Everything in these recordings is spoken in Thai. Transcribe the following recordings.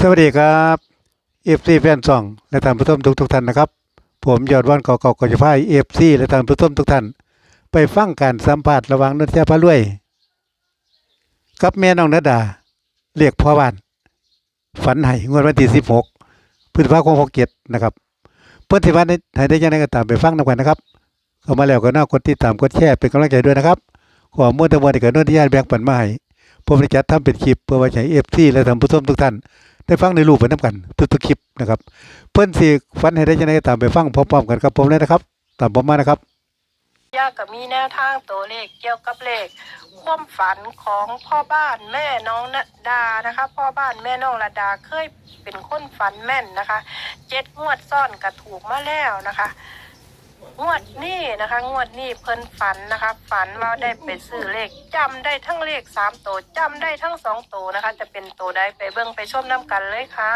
สวัสดีครับเอฟซีแฟนซองและท่านผู้ชมทุกทุกท่านนะครับ ผมยอดวันเก่าๆก็จะพาเอฟซีและท่านผู้ชมทุกท่านไปฟังการสัมภาษณ์ระหว่างนัทยาพารวย กับแม่น้องนัดดาเรียกพ่อบ้าน ฝันให้งวดวันที่16พฤษภาคม67นะครับเพื่อนที่ว่าในให้ได้ยังไงก็ตามไปฟังนำกันนะครับ เข้ามาแล้วก็น่ากดติดตามกดแชร์เป็นกำลังใจด้วยนะครับขอมุ่งตะวันเกิดนนที่ญาแบ่งปันมาให้ผมจัดทำเป็นคลิปเพื่อไว้ใช้เอฟซีและท่านผู้ชมทุกท่าน ได้ฟังในรูปไปน้ำกันทุกๆคลิปนะครับ เพื่อนสิฟันให้ได้ยังไงก็ตามไปฟังพร้อมๆกันครับผมเลยนะครับ ตามผมมานะครับยากกับมีแนวทางตัวเลขเกี่ยวกับเลข ความฝันของพ่อบ้านแม่น้องนดานะคะ พ่อบ้านแม่น้องระดาเคยเป็นคนฝันแม่นนะคะ เจ็ดงวดซ่อนกระถูกมาแล้วนะคะ งวดนี้นะคะ งวดนี้เพิ่นฝันนะคะ ฝันว่าได้ไปซื้อเลขจำได้ทั้งเลขสามตัวจำได้ทั้งสองตัวนะคะ จะเป็นตัวใดไปเบิ่งไปชมน้ำกันเลยค่ะ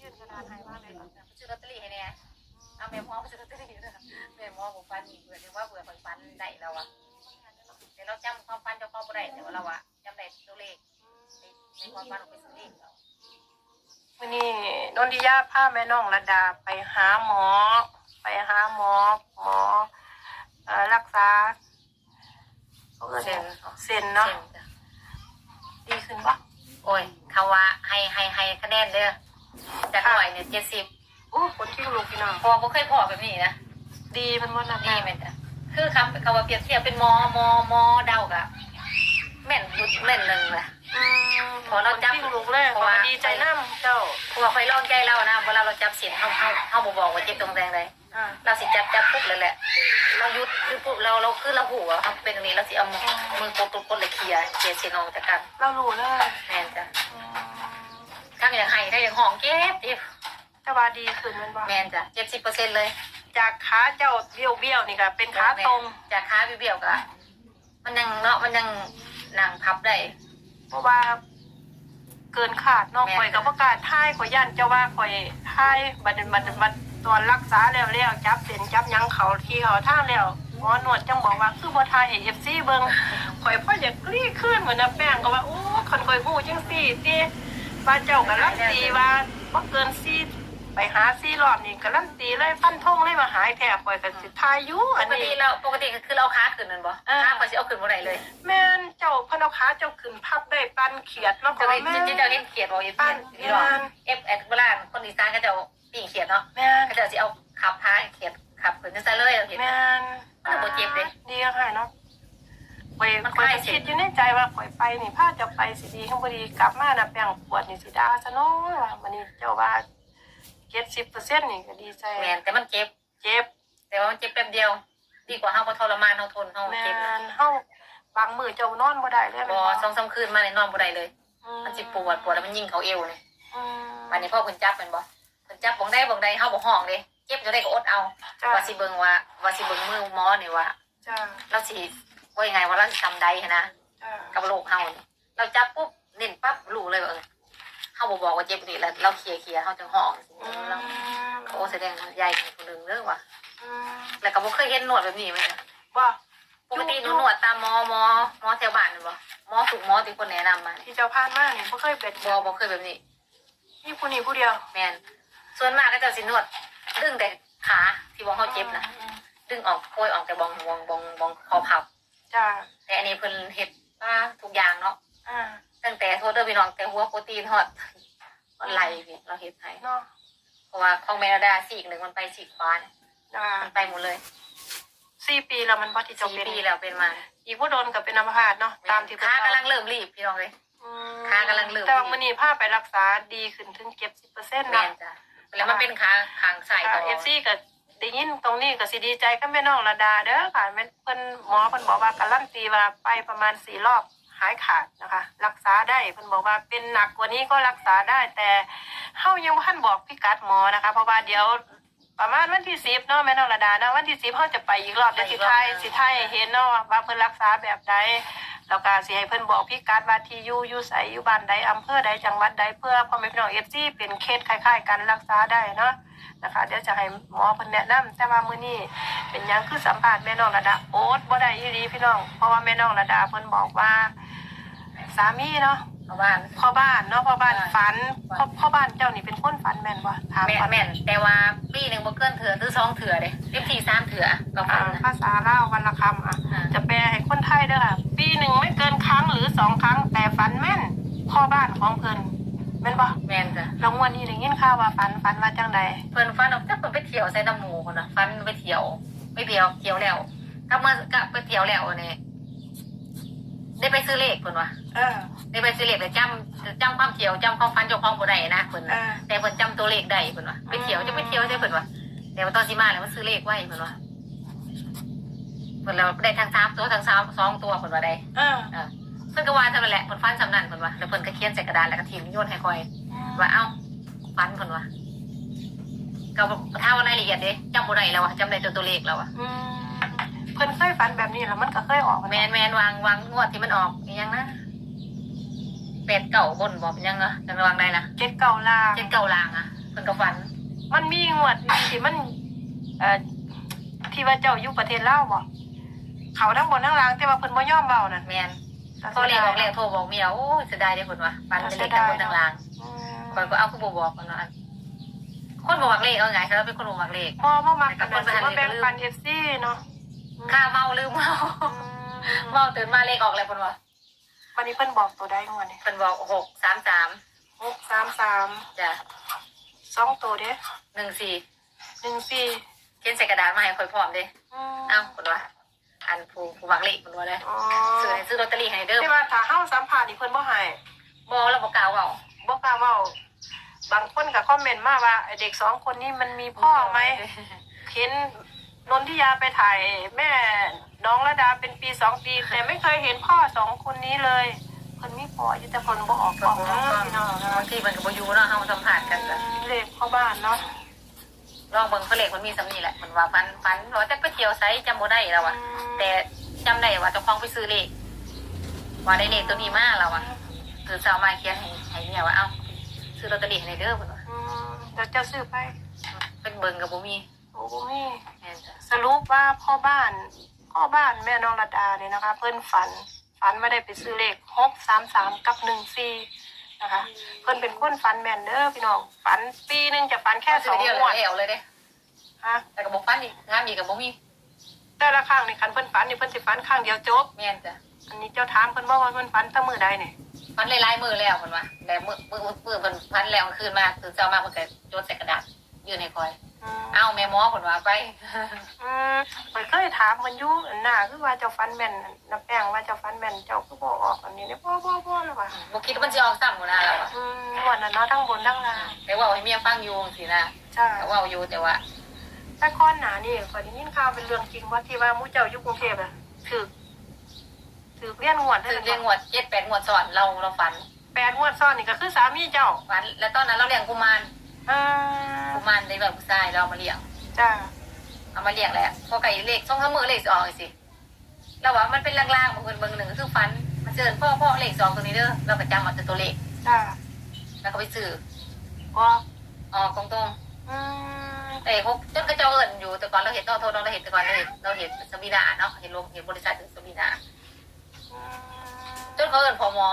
ยื่นกระดาษให้บ้างเลยซื้อลอตเตอรี่ให้เนี่ยเอาแม่พ่อไปซื้อลอตเตอรี่ด้วยแม่พ่อผมฟันเบื่อเดี๋ยวว่าเบื่อฟันได้แล้วอะแต่เราจำความฟันเจ้าพ่อบ่ได้แต่ว่าเราอะจำได้ตัวเลขในความฟันของไปซื้อเลขเอา วันนี้นนทิยาพาแม่น้องระดาไปหาหมอ ไปหาหมอ หมอเอ่อรักษาเขาเรียกอะไรเส้นเนาะเส้จ้ะดีขึ้นปะโอ้ยเขาว่าให้ให้ให้คะแนนเด้อจากหน่อยเนี่ยเจ็ดสิบอู้คนที่ลูกพี่น้องพอบ่เคยพอแบบนี้นะดีมันว่านะนี่แม่นจ้ะคือคำเขาว่าเปรียบเทียบเป็นมอมอมอเดากะแม่นบุดแม่นหนึ่งแหละ อืมพอเราจับคนที่ลูกแรกเพราะว่าดีใจน้ำเจ้าเพราะว่าคอยลองใจเรานะเวลาเราจับเสียงเขาเขาเขาบอกบอกว่าเจ็บตรงแดงเลยอ่าเราสิจับจับปุ๊บเลยแหละ เรายุดยุดปุ๊บเราเราคือเราหูอะครับเป็นอย่างนี้เราสิเอามือมือกดกดกดเลยเคลียร์เคลียร์เสียงออกจากกันเรารู้เลยแม่นจ้ะอืมถ้าอย่างไห้ถ้าอย่างห้องเจ็บเจ็บแต่ว่าดีขึ้นมันว่าแม่นจ้ะเจ็บสิบเปอร์เซ็นต์เลย จากขาเจ้าเบี้ยวเบี้ยวๆนี่ก็เป็นขาตรงจากขาเบี้ยวๆก็มันยังเนาะมันยังนั่งพับได้ เพราะว่าเกินขาดเนอกแม่น ข่อยกับประกล้าศท่ายข่อยย่านเจ้าว่าข่อยท่ายบัดนบัดนบัดตอนรักษาแล้วแล้วจับเส้นจับหยังเขาที่เขาท่าแล้วหมอนวดจังบอกว่าคือบ่ทายเอฟซีเบิ่งข่อยพ่ออยากกรีดขึ้นเหมือนน้าแป้งก็ว่าโอ้คันข่อยฮู้จังซี่ติว่าเจ้าการันตีว่าบ่เกินซี่ ไปหาซี่รอบนี่การันตีเลยฟันธงเลยมาหายแท้ข่อยก็สิทายอยู่ปอันกนี้ ติเราปกติคือเราเอาขาขึ้นนั่นบ่อ่าขาคอยสิเอาขึ้นบ่ได้เลยแม่นเจ้าพนเอาขาเจ้าขึ้นพับได้ปันเขียดเนาะจะข่ไปอยแม่จะนจะเห็นเขียดบ่อีกพี่น้องเอฟแอดเวลาคนอีสานก็จะเอาปีงเขียดเนาะแม่นก็จะสิเอาขับท้ายเขียดขับขึ้นจังซั่นเลยเอาเห็น แม่นมันบ่เจ็บเด้ดีอะค่ะเนาะข่อยมันข่อยคลายก็เสร็คิจดอยู่ในใจว่าข่อยไปนี่พาจะไปสิดีข้างบดีกลับมาน่ะแป้งปวดนี่สิดาซะเนาะว่ามันนี่เจ้าว่า 70%นี่ก็ดีใจแม่นแต่มันเจ็บ เจ็บแต่ว่ามันเจ็บแป๊บเดียว ดีกว่าเฮาบ่ทรมานเฮาทนเฮาแม่เจ็บนเฮาบางมื้อเจ้านอนบ่ได้เลยบ่สองสามคืนมาเนี่ยนอนบ่ได้เลย มันสิปวดปวดแล้วมันยิงเขาเอวเลยอืมวันนี้พ่อเพิ่นจับแม่นบ่เพิ่นจับบ่งได้บ่งได้เฮาบ่ห้องเด้เจ็บจะได้ก็อดเอา จ้าว่าสิเบิ่งว่าว่าสิเบิ่งมือหมอนี่ว่าจ้าเราสิว่ายังไงว่าเราสิทำได้หั้นนะจ้ากับโรคเฮานี่เราจับปุ๊บเน้นปั๊บรู้เลยว่าเออ เฮาบ่บอกว่าเจ็บนี่แล้วเราเคลียร์เคลียร์เฮาจังห้องอืมเราโอ้แสดงว่าใหญ่คนนึงเด้อว่ะอืมแล้วก็บ่เคยเห็นหนวดแบบนี้ไหมบ่ปกติหนูหนวดตามหมอหมอหมอแถวบ้านนี่บ่หมอถูกหมอที่คนแนะนำมาที่เจ้าผ่านมานี่บ่เคยเป็นบ่บ่เคยแบบนี้มีผู้นี้ผู้เดียวแม่นส่วนมากก็จะสินวดดึงแต่ขาที่บองเขาเจ็บนะอืมดึงออกโอยออกแต่บองบองบองบองคอพับจ้าแต่อันนี้เพิ่นเฮ็ดมาทุกอย่างเนาะอ่าตั้งแต่โทษเด้อพี่น้องแต่หัวโปรตีนฮอด ไหลพี่เราเฮ็ดให้เนาะเพราะว่าของเมลดาสีกหนึ่งมันไปสีกขวาเนี่ยจ้ามันไปหมดเลยสี่ปีแล้วมันบ่ที่เจะสี่เป็นปีแล้วเป็นมาอีกผู้โดนกับเป็นอัมพาตเนาะตามที่ขากำลังเริ่มรีบพี่น้องเลย อืมขากำลังเริ่ม แต่ว่ามื้อนี้พาไปรักษาดีขึ้นถึงเก็บสิบเปอร์เซ็นต์แม่นะนจ้ะแล้วมันเป็นขาขางใส่ต่อ เอฟซีก็ได้ยินตรงนี้ก็สิดีใจกับแม่น้องระดาเด้อค่ะแม่นเพิ่นหมอเพิ่นบอกว่าการันตีว่าไปประมาณสี่รอบ หายขาดนะคะ รักษาได้เพิ่นบอกว่าเป็นหนักกว่านี้ก็รักษาได้ แต่เฮายังบ่ทันบอกพิกัดหมอนะคะ เพราะว่าเดี๋ยวประมาณวันที่สิบเนาะแม่น้องระดาเนาะวันที่สิบเขาจะไปอีกรอบเดี๋ยวสิไทยสิไทยให้เห็นเนาะว่าเพิ่นรักษาแบบใดแล้วก็สิให้เพิ่นบอกพิกัดว่าที่อยู่อยู่ไสอยู่บ้านใดอำเภอใดจังหวัดใดเพื่อพ่อแม่พี่น้องเอฟซีเป็นเคสคล้ายๆกันรักษาได้เนาะนะคะเดี๋ยวจะให้หมอเพิ่นแนะนำแต่ว่ามื้อนี้เป็นหยังคือสัมภาษณ์แม่น้องระดาโอ๊ตบ่ได้อีหลีพี่น้องเพราะว่าแม่น้องระดาเพิ่นบอกว่าสามีเนาะเพราะว่าพ่อบ้านเนาะพ่อบ้านใช่ฝัน พ่อพ่อบ้านเจ้านี่เป็นคนฝันแม่นบ่ถามแม่นก่อนแม่นแต่ว่าปีหนึ่งบ่เกินเถื่อหรือสองเถื่อเด้เต็มที่สามเถื่อก็อ่าฟันนะภาษาลาววันละคำอะ อ่าจะแปลให้คนไทยเด้อค่ะ ปีหนึ่งไม่เกินครั้งหรือสองครั้ง แต่ฝันแม่น พ่อบ้านของเพิ่นแม่นบ่แม่นจ้ะแล้วงวันนี้ได้ยินข่าวว่าฝันฝันว่าจังใดเพิ่นฟันออกจากเพิ่นไปเที่ยวใส่น้ำหมูคนน่ะฟันไปเที่ยวไปเที่ยวเที่ยวแล้วกลับมากลับไปเที่ยวแล้วนี่ ได้ไปซื้อเลขเพิ่นว่าเออ ได้ไปซื้อเลขแต่จำจำความเที่ยวจำความฟันเจ้าของบ่ได้นะเพิ่นเอน่ะอแต่เพิ่นจำตัวเลขได้เพิ่นว่าไปเที่ยวจะไปเที่ยวใช่เพิ่นว่าแต่ว่าตอนสิมาแล้วมันซื้อเลขไว้เพิ่นว่าเพิ่นเราได้ทั้งสามตัวทั้งสามสองตัวเพิ่นว่าได้เออเออเพิ่นก็ว่าเท่านั้นแหละเพิ่นฟันสำนันเพิ่นว่าแล้วเพิ่นก็เขียนใส่กระดาษแล้วก็ทิ้งโยนให้คอย ว่าเอ้าฟันเพิ่นว่าก็ถ้าว่ารายละเอียดเด้จำบ่ได้แล้วอะจำได้แต่ตัวเลขแล้วอะอืมเพิ่นเคยฝันแบบนี้แล้วมันก็เคยออกแมนแมนวางวางงวดที่มันออกอีหยังนะเป็ดเก่าบนบอกเป็นยังเหรอจะวางได้นะเจ็ดเก่าลางเจ็ดเก่าลางอะเพิ่นก็ฟันมันมีงวดที่มันเอ่อที่ว่าเจ้าอยู่ประเทศลาวบ่เขาทั้งบนทั้งล่างแต่ว่าเพิ่นบ่ยอมเว้านั่นแมนพอเรียกออกเรียกโทรบอกเมียโอ้ยเสียดายเด้เพิ่นว่าฟันเป็นเลขทั้งบนทั้งล่างอืมคอยก็เอาคือบ่บอกเพิ่นว่าคนบ่มักเลขเอาไงเราเป็นคนบ่มักเลข บ่บ่มักกันแบบว่าแบ่งปัน FC เนาะ ข้าเมาลืมเมาอืมเมาตื่นมาเลขออกแล้วเพิ่นว่าวันนี้เพิ่นบอกตัวใดงวดนี้เพิ่นบอกหกสามสาม633จ้ะสองตัวเด้หนึ่งสี่14เขียนใส่กระดาษมาให้คอยพร้อมเด้อืมเอ้าคนว่าอันผู้ผู้มักเลขคนว่าเลยอ๋อซื้อให้ซื้อลอตเตอรี่ให้เด้อที่ว่าถ้าเฮาสัมภาษณ์นี่เพิ่นบ่ให้บอแล้วบอกกล่าวเว่าบ่กล้าเว้าบางคนก็คอมเมนต์มาว่าไอ้เด็กสองคนนี้มันมีพ่อไหมเห็น นนทิยาไปถ่ายแม่น้องระดาเป็นปีสองปี แต่ไม่เคยเห็นพ่อสองคนนี้เลยคนมีพ่ออยู่แต่คนบ่ออกกล่องนะพี่น้องนะบางทีมันก็บอยู่เนาะเฮาสัมผัสกันจ้ะเลขพ่อบ้านเนาะลองเบิ่งเขาเลขมันมีสำนีแหละมันว่าฟันฟันว่าจะไปเที่ยวไซจำบ่ได้แล้วอะแต่จำได้ว่าเจ้าของไปซื้อเลขว่าได้เลขตัวนี้มาแล้วอะคือเจ้ามาเขียนให้ให้เนี่ยว่าเอ้าซื้อลอตเตอรี่ให้ในเด้อเพิ่นว่าอืมเดี๋ยวเจ้าซื้อไปเป็นเบิ่งกับบ่มีโอ้ยแม่นจ้ะสรุปว่าพ่อบ้าน พ่อบ้านแม่น้องระดาเนี่ยนะคะ เพิ่นฝัน ฝันไม่ได้ไปซื้อเลขหกสามสามกับหนึ่งสี่นะคะ เพิ่นเป็นคนฝันแม่นเด้อพี่น้องฝันปีหนึงจะฝันแค่สซื้อองเดียวงวดแล้วเลยเด้ฮะแต่ก็บ่ฟันอีกงามอีกก็บ่มีแต่ละครั้งนี่คันเพิ่นฝันนี่เพิ่นสิฝันครั้งเดียวจบแม่นจ้ะอันนี้เจ้าถามเพิ่นบอกว่าเพิ่นฝันแตั้มือใดนี่ฟันหลายๆมือแล้วเพิ่นว่าแต่มือมือมือเพิ่นฟันแล้วคืนมาคือเจ้ามาเพิ่นก็จดใส่กระดาษยื่นให้คอยอืม เอาแม่หมอเพิ่นว่าไป อืมเพิ่นเคยถามมันอยู่อันน่ะคือว่าเจ้าฝันแม่นน้ำแป้งว่าเจ้าฝันแม่นเจ้าคือบ่ออกอันนี้เนี่ยบ่บ่บ่แล้วว่าบ่คิดว่ามันสิออกซ้ำหัวหน้าแล้วอะอืมวันนั้นเนาะทั้งบนทั้งล่างแต่ว่าให้เมียฟังอยู่สินะจ้าแต่ว่าอยู่แต่ว่าแต่ก่อนหน้านี่ข่อยได้ยินข่าวเป็นเรื่องจริงว่าที่ว่าหมู่เจ้าอยู่กรุงเทพอะถูกถูกเลี้ยนงวดถึงเรียงงวดเจ็ดแปดงวดซ้อนเราเราฝัน แปดงวดซ้อนนี่ก็คือสามีเจ้า ฝัน แล้วตอนนั้นเราเลี้ยงกุมาร อ่ากุมารได้แบบผู้ชายเราเอามาเลี้ยง จ้าเอามาเลี้ยงแหละพอไก่เลขช่องข้ามือเลขสิออกอีกสิเราว่ามันเป็นลางๆบางคนเบางหนึ่งก็คือฝัน มันเจอพ่อพ่อเลขสองตัวนี้เด้อเราประจำเอาแต่ตัวเลขจ้าแล้วก็ไปซื้อก็ออกตรงอืมๆแต่พวกจนกระเจ้าเอิญอยู่แต่ก่อนเราเห็นต่อโทษเราเห็นแต่ก่อนเราเห็นเราเห็นสมิดาเนาะเห็นโรงเห็นบริษัทถึงสมิดาอืมจนเขาเอิญพอหมอ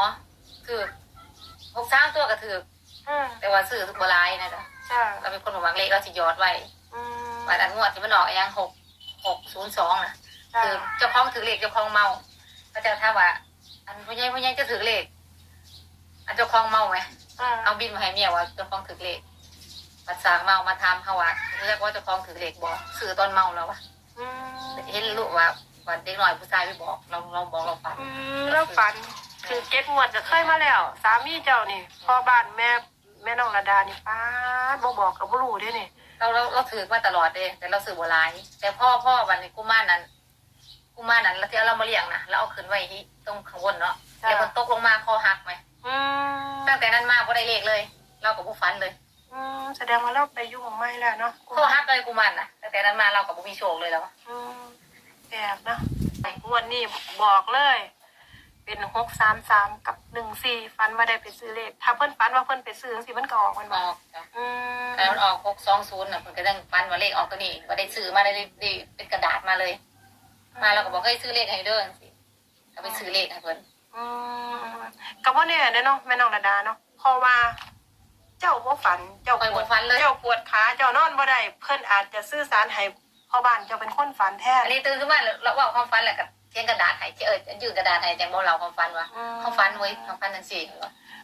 คือหกสามตัวก็ถือ อืมแต่ว่าซื้อทุกบรายนะจ๊ะจ้าเราเป็นคนหวังเลขเราสิยอดไว้อืมวันอันงวดที่มันออกยังหกหกศูนย์สองนะจ้าคือเจ้าของถือเลขเจ้าของเมาก็จะถามว่า อันพ่อใหญ่พ่อใหญ่จะถือเลขอันเจ้าของเมาไหมอืมเอาบินมาให้เมียว่าเจ้าของถือเลขมาสางเมามาทำเขาว่าเรียกว่าเจ้าของถือเลขบอกสื่อตอนเมาแล้ววะอืมเห็นลูกว่าวันเด็กหน่อยผู้ชายไปบอกเราเราบอกเราฝัน อืมแล้วฝัน คือเก็ตงวดจะเคยมาแล้ว สามีเจ้านี่พ่อบ้านแม่ แม่น้องระดานี่ป้าดบ่บอกกับบ่รู้เด้นี่เราเราเราถือมาตลอดเลยแต่เราสื่อโบราณแต่พ่อพ่อวันนี้กุมารนั้นกุมารนั้นเราที่เรามาเลี้ยงนะเราเอาขึ้นไว้ที่ตรงข้างบนเนาะแล้วมันตกลงมาคอหักไหมอืมตั้งแต่นั้นมาบ่ได้เลขเลย เรากับผู้ฝันเลยอืมแสดงว่าเราไปอยู่ของไม่แล้วเนาะคอหักเลยกุมารนะตั้งแต่นั้นมาเรากับผู้มีโชคเลยแล้วอืมแอบเนาะงวดนี้บอกเลย เป็นหกสามสามกับหนึ่งสี่ฟันมาได้ไปซื้อเลข ถ้าเพิ่นฟันว่าเพิ่นไปซื้อสิมันก็ออกมันอบอกอกจ้ะอืมแต่มันออกหกสองศูนย์น่ะเพิ่นก็ยังฝันว่าเลขออกตัวนี้ว่าได้ซื้อมาได้ได้ได้เป็นกระดาษมาเลย มาเราก็บอกให้ซื้อเลขให้เด้อสิเอาไปซื้อเลขให้เพิ่นอืมก็บ่แน่เด้อเนาะแม่น้องระดาเนาะเพราะว่า เจ้าบ่ฝันเจ้าไปปบวดนฟันเลยเจ้าปวดขาเจ้านอนบ่ได้เพิ่นอาจจะสื่อสารให้พ่อบ้านเจ้าเป็นคนฝันแท้อันนี้ตื่นขึ้นมาแล้วว่าความฝันแหละกับ เทียนกระดาษให้เออยืดกระดาษให้แจงบอกเราความฝันว่าอืมความฝันไว้ความฝันจังซี่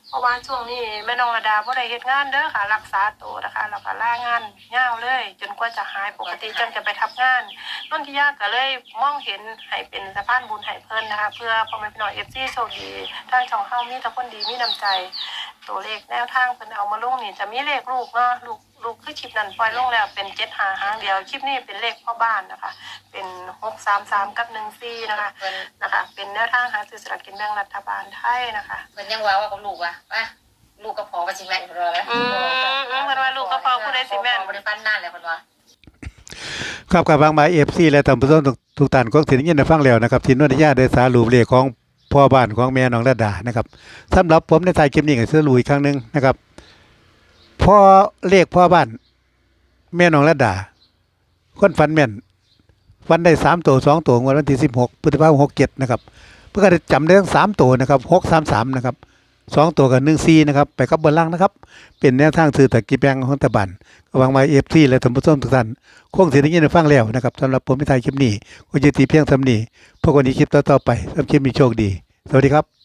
เพราะว่าช่วงนี้แม่น้องระดาบ่ได้เฮ็ดงานเด้อค่ะ รักษาตัวนะคะแล้วก็ลางานยาวเลย จนกว่าจะหายปกติจังจะไปทับงานนนทิยาก็เลยมองเห็นให้เป็นสะพานบุญให้เพิ่นนะคะ เพื่อพ่อแม่พี่น้อง FC โชคดีทางช่องเฮามีแต่คนดีมีน้ำใจ ตัวเลขแนวทางเพิ่นเอามาลงนี่จะมีเลขลูกเนาะลูก ลูกคือคลิปนั้นปล่อยลงแล้วเป็น7หาหางเดียวคลิปนี้เป็นเลขพ่อบ้านนะคะ เป็น633กับ14นะคะเพิ่นนะคะ เป็นแนวทางหาซื้อสลากกินแบ่งรัฐบาลไทยนะคะเพิ่นยังว่าว่ากับลูกว่าว่าลูกกับพ่อว่าสิแม่นเพิ่นว่าแล้วอืมอืมเพิ่นว่าลูกกับพ่อผู้ใดสิแม่นบ่ได้ฝันนานแล้วเพิ่นว่าครับกับบางบายเอฟซีและตามผู้ชมทุกทุกท่านก็ถึงยินได้ฟังแล้วนะครับที่นวนิยาได้สารุปเลขของพ่อบ้านของแม่น้องระดานะครับสำหรับผมในท้ายคลิปนี้ก็สรุปอีกครั้งหนึงนะครับ พ่อเลขพ่อบ้าน แม่น้องระดา คนฟันแม่นฟันได้สามตัวสองตัววดวันที่สิบหกพฤษภาคมหกเจ็ดนะครับ เพื่อจะจำได้ทั้งสามตัวนะครับหกสามสามนะครับสองตัวกับหนึ่งซีนะครับ ไปกับบนล่างนะครับ เป็นแนวทางสื่อตะกี้แบงของตะบันก็วังไว้เอฟซีและท่านผู้ชมทุกท่านคงเสิได้ยินได้ฟังแล้วนะครับสำหรับผมที่ถ่ายคลิปนี้ก็จะตีเพียงสำนีพวกวันนี้คลิปต่อๆไปสำหรับคลิปนี้โชคดี สวัสดีครับ